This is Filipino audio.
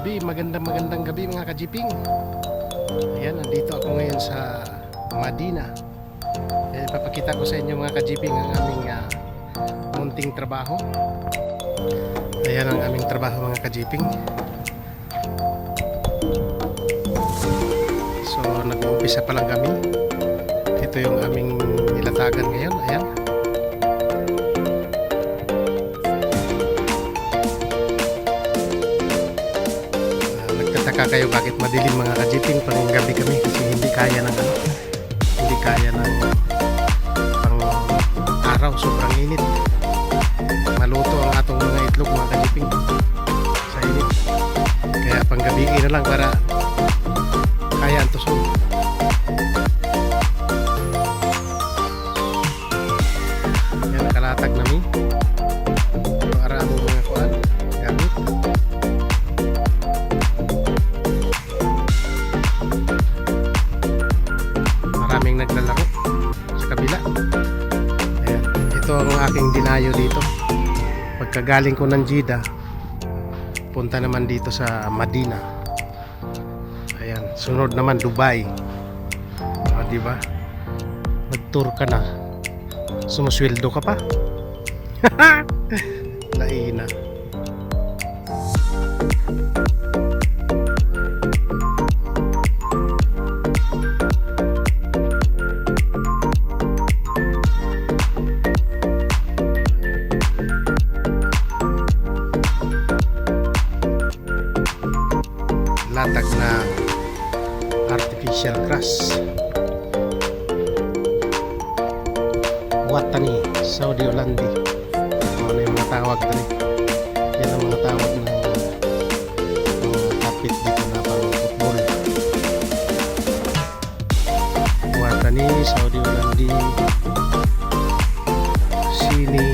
gabi, magandang magandang gabi mga kajiping. Ayan, nandito ako ngayon sa Madina. Ayan, papakita ko sa inyo mga kajiping ang aming ah, munting trabaho. Ayan ang aming trabaho mga kajiping. So, nag-uumpisa pa lang kami. Ito yung aming nilatagan ngayon. Ayan. Nagtataka kayo bakit madilim mga kajiping pang gabi kami kasi hindi kaya ng ano, hindi kaya ng pang araw sobrang init. Maluto ang atong mga itlog mga kajiping sa init. Kaya pang gabi na lang para kaya ang tusog yan nakalatag nami sa kabila Ayan. ito ang aking dinayo dito. Pagkagaling ko ng Jeddah punta naman dito sa Madina. Ayan sunod naman Dubai. O di ba? Nag tour ka na. Sumusweldo ka pa. Laina natag na artificial grass. Watani, Saudi Olandi ano na yung mga tawag dali yan ang mga tawag ng mga kapit dito na pang football. Watani, Saudi Olandi Sini.